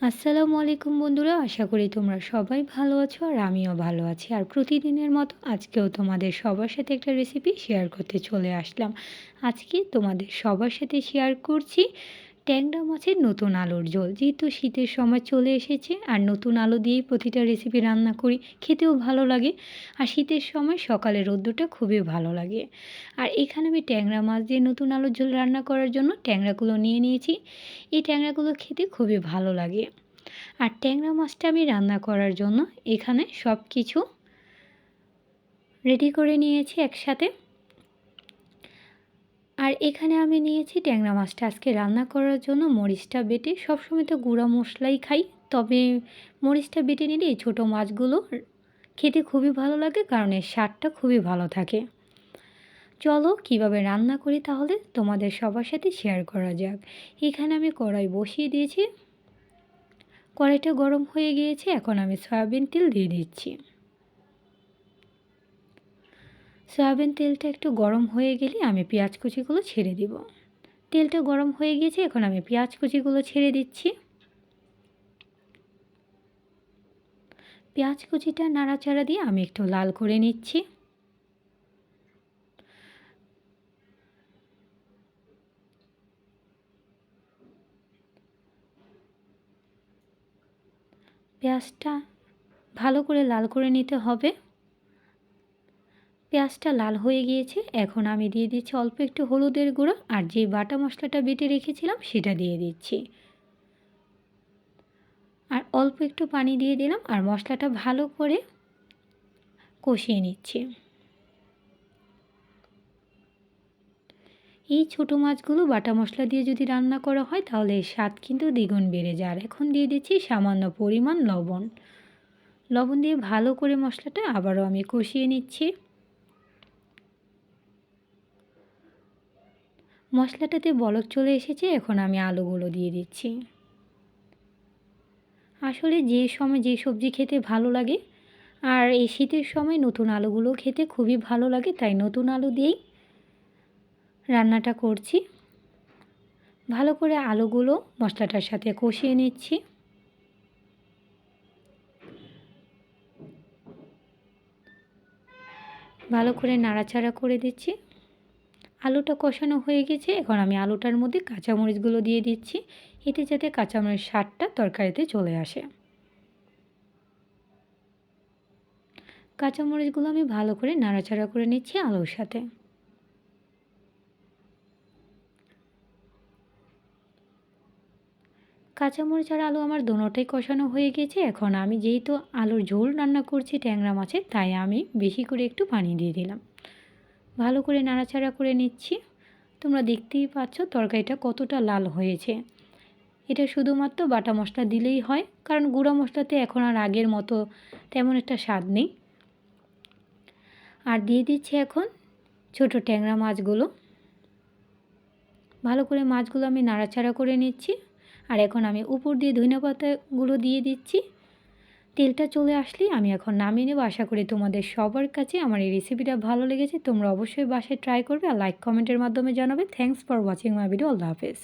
আসসালামু আলাইকুম বন্ধুরা, আশা করি তোমরা সবাই ভালো আছো আর আমিও ভালো আছি। আর প্রতিদিনের মতো আজকেও তোমাদের সবার সাথে একটা রেসিপি শেয়ার করতে চলে আসলাম। আজকে তোমাদের সবার সাথে শেয়ার করছি ট্যাংরা মাছের নতুন আলুর ঝোল। যেহেতু শীতের সময় চলে এসেছে, আর নতুন আলু দিয়েই প্রতিটা রেসিপি রান্না করি, খেতেও ভালো লাগে। আর শীতের সময় সকালে রোদ্দুরটা খুবই ভালো লাগে। আর এখানে আমি ট্যাংরা মাছ দিয়ে নতুন আলুর ঝোল রান্না করার জন্য ট্যাংরাগুলো নিয়ে নিয়েছি। এই ট্যাংরাগুলো খেতে খুবই ভালো লাগে। আর ট্যাংরা মাছটা আমি রান্না করার জন্য এখানে সব কিছু রেডি করে নিয়েছি একসাথে। আর এখানে আমি নিয়েছি ট্যাংরা মাছটা। আজকে রান্না করার জন্য মরিচটা বেটে সবসময় তো গুঁড়া মশলাই খাই, তবে মরিচটা বেটে নিলে এই ছোটো মাছগুলো খেতে খুবই ভালো লাগে কারণ এর স্বাদটা খুবই ভালো থাকে। চলো কীভাবে রান্না করি তাহলে তোমাদের সবার সাথে শেয়ার করা যাক। এখানে আমি কড়াই বসিয়ে দিয়েছি। কড়াইটা গরম হয়ে গিয়েছে, এখন আমি সয়াবিন তেল দিয়ে দিচ্ছি। সয়াবিন তেলটা একটু গরম হয়ে গেলে আমি পেঁয়াজ কুচিগুলো ছেড়ে দিব। তেলটা গরম হয়ে গেছে, এখন আমি পেঁয়াজ কুচিগুলো ছেড়ে দিচ্ছি। পেঁয়াজ কুচিটা নাড়াচাড়া দিয়ে আমি একটু লাল করে নিচ্ছি। পেঁয়াজটা ভালো করে লাল করে নিতে হবে। পেঁয়াজটা লাল হয়ে গিয়েছে, এখন আমি দিয়ে দিচ্ছি অল্প একটু হলুদের গুঁড়ো, আর যে বাটা মশলাটা বেটে রেখেছিলাম সেটা দিয়ে দিচ্ছি। আর অল্প একটু পানি দিয়ে দিলাম, আর মশলাটা ভালো করে কষিয়ে নিচ্ছি। এই ছোটো মাছগুলো বাটা মশলা দিয়ে যদি রান্না করা হয়, তাহলে স্বাদ কিন্তু দ্বিগুণ বেড়ে যায়। আর এখন দিয়ে দিচ্ছি সামান্য পরিমাণ লবণ। লবণ দিয়ে ভালো করে মশলাটা আবারও আমি কষিয়ে নিচ্ছি। মশলাটাতে বলক চলে এসেছে, এখন আমি আলুগুলো দিয়ে দিচ্ছি। আসলে যে সময় যে সবজি খেতে ভালো লাগে, আর এই শীতের সময় নতুন আলুগুলো খেতে খুবই ভালো লাগে, তাই নতুন আলু দিয়েই রান্নাটা করছি। ভালো করে আলুগুলো মশলাটার সাথে কষিয়ে নিচ্ছি। ভালো করে নাড়াচাড়া করে দিচ্ছি। আলুটা কষানো হয়ে গেছে। এখন আমি আলুটার মধ্যে কাঁচামরিচগুলো দিয়ে দিচ্ছি। এতে যাতে কাঁচামরিচ স্বাদটা তরকারিতে চলে আসে। কাঁচামরিচগুলো আমি ভালো করে নাড়াচাড়া করে নিচ্ছি আলুর সাথে। কাঁচামরিচ আর আলু আমার দোনোটাই কষানো হয়ে গেছে। এখন আমি যেহেতু আলুর ঝোল রান্না করছি ট্যাংরা মাছের, তাই আমি বেশি করে একটু পানি দিয়ে দিলাম। ভালো করে নাড়াচাড়া করে নিচ্ছি। তোমরা দেখতেই পাচ্ছ তরকারিটা কতটা লাল হয়েছে। এটা শুধুমাত্র বাটা মশলা দিলেই হয়, কারণ গুঁড়া মশলাতে এখন আর আগের মতো তেমন একটা স্বাদ নেই। আর দিয়ে দিচ্ছি এখন ছোট ট্যাংরা মাছগুলো। ভালো করে মাছগুলো আমি নাড়াচাড়া করে নিচ্ছি। আর এখন আমি উপর দিয়ে ধনে পাতাগুলো দিয়ে দিচ্ছি। তেলটা চলে আসলেই আমি এখন নামিয়ে নেব। আশা করি তোমাদের সবার কাছে আমার এই রেসিপিটা ভালো লেগেছে। তোমরা অবশ্যই বাসায় ট্রাই করবে আর লাইক কমেন্টের মাধ্যমে জানাবে। Thanks for watching my video আল্লাহ হাফেজ।